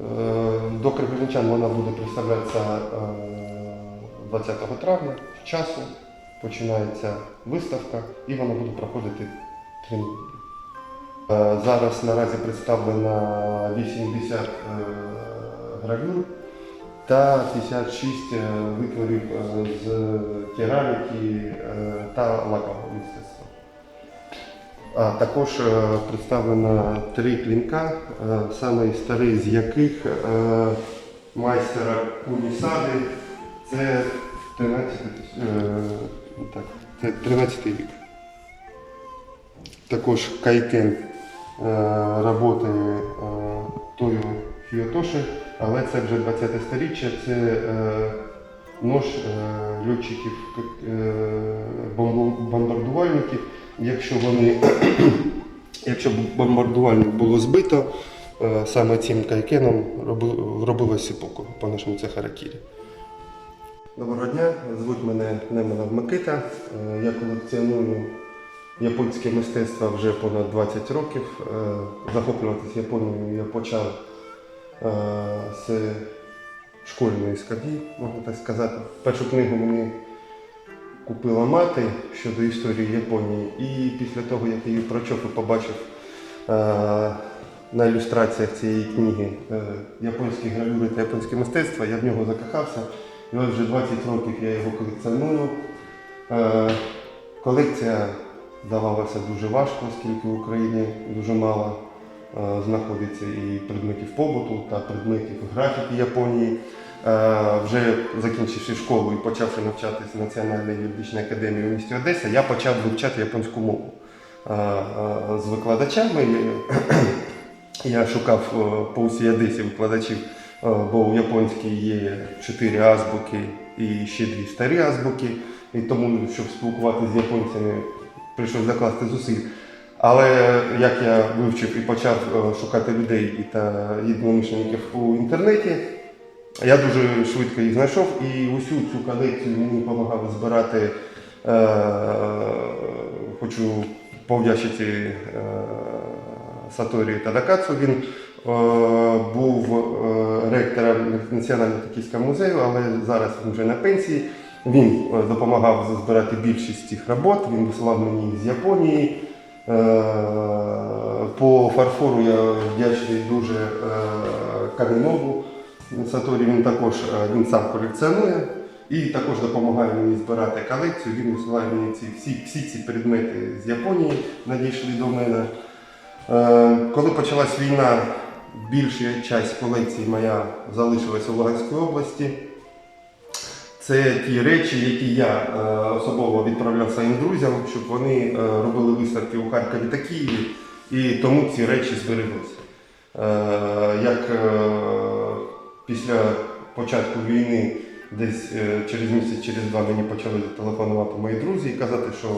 Е, До криворівнячан вона буде представлятися е, 20 травня в часу. Починається виставка і вона буде проходити три неділі. Е, Зараз наразі представлено 80 е, гравюр та 56 е, витворів е, з кераміки е, та лакового мистецтва. А також е, представлено три клінка, е, самий старий з яких е, майстера Кунісади це 13, е, так, це 13 рік. Також кайкен роботи Тою Хіотоши, але це вже 20 сторіччя, це нож льотчиків бомбардувальників. Якщо вони, якщо бомбардувальник було збито, е, саме цим кайкеном роби- робилось сіпоку, по-нашому це харакірі. Доброго дня, звуть мене Неманов Микита. Е, Я колекціоную японське мистецтво вже понад 20 років. Е, Захоплюватися Японією я почав з школьної скарбі, можна так сказати. Першу книгу мені купила мати щодо історії Японії, і після того, як я її прочов і побачив е, на ілюстраціях цієї книги е, японські гравюри та японське мистецтво, я в нього закохався. І ось вже 20 років я його колекціоную. Е, Колекція давалася дуже важко, оскільки в Україні дуже мало е, знаходиться і предметів побуту та предметів графіки Японії. Е, Вже закінчивши школу і почавши навчатися в Національній юридичній академії у місті Одеса, я почав вивчати японську мову Е, е, з викладачами. Я шукав по всій Одесі викладачів, бо у японській є чотири азбуки і ще дві старі азбуки. І тому, щоб спілкуватися з японцями, прийшов закласти зусиль. Але як я вивчив і почав шукати людей і та єдиномишленників у інтернеті, я дуже швидко їх знайшов і усю цю колекцію мені допомагали збирати. Е, хочу повдячити е, Саторі Тадакацу. Він е, був ректором Національного токійського музею, але зараз він вже на пенсії. Він допомагав збирати більшість цих робот, він висилав мені з Японії. По фарфору я вдячний дуже Камінову Саторі. Він також е, він сам колекціонує і також допомагає мені збирати колекцію. Він висилає мені ці, всі, всі ці предмети з Японії, надійшли до мене. Е, Коли почалась війна, більша частина колекції моя залишилася у Луганській області. Це ті речі, які я е, особово відправляв своїм друзям, щоб вони робили виставки у Харкові та Києві, і тому ці речі збереглися. Як після початку війни, десь е, через місяць, через два мені почали телефонувати мої друзі і казати, що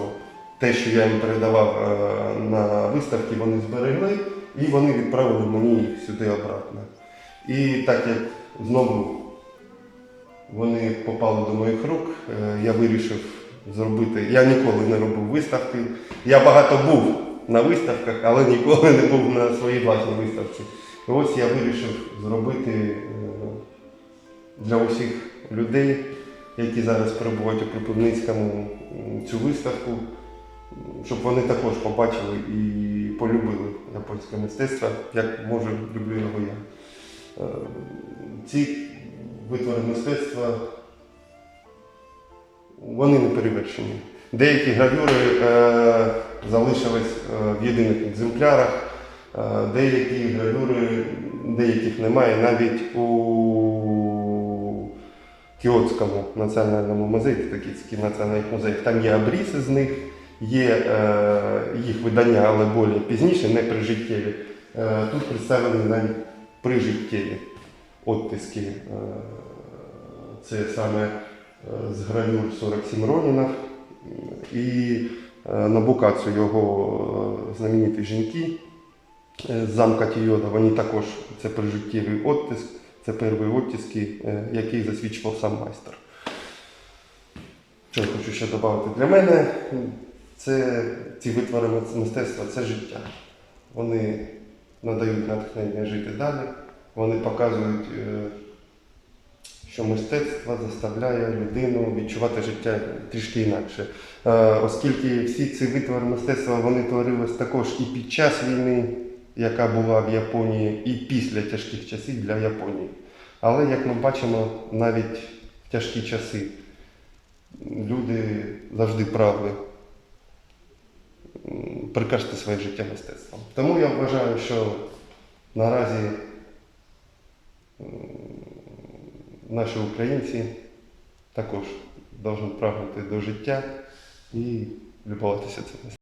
те, що я їм передавав е, на виставки, вони зберегли, і вони відправили мені їх сюди обратно. І так як знову вони попали до моїх рук. е, Я вирішив зробити. Я ніколи не робив виставки. Я багато був на виставках, але ніколи не був на своїй власній виставці. Ось я вирішив зробити для усіх людей, які зараз перебувають у Кропивницькому, цю виставку, щоб вони також побачили і полюбили японське мистецтво, як може люблю його я. Е, Ці витвори мистецтва вони не перевершені. Деякі гравюри е, залишились е, в єдиних екземплярах, е, деякі гравюри, деяких немає навіть у Кіотському національному музеї, це Токійський національний музей. Там є обрізи з них, є е, їх видання, але більш пізніше, не прижиттєві. Е, тут представлені навіть прижиттєві оттиски. Е, Це саме е, з гравюр 47 Ронінах і е, на Букацу його е, знамениті жінки з замка Тійода. Вони також це прижиттєвий оттиск, це перші оттиски, е, який засвідчував сам майстер. Що я хочу ще додати для мене, це ці витвори мистецтва це життя. Вони надають натхнення жити далі. Вони показують, е, що мистецтво заставляє людину відчувати життя трішки інакше. Е, Оскільки всі ці витвори мистецтва вони творились також і під час війни, яка була в Японії, і після тяжких часів для Японії. Але як ми бачимо, навіть в тяжкі часи люди завжди прагли м, прикрашати своє життя мистецтвом. Тому я вважаю, що наразі наші українці також повинні прагнути до життя і любуватися цим мистецтвом.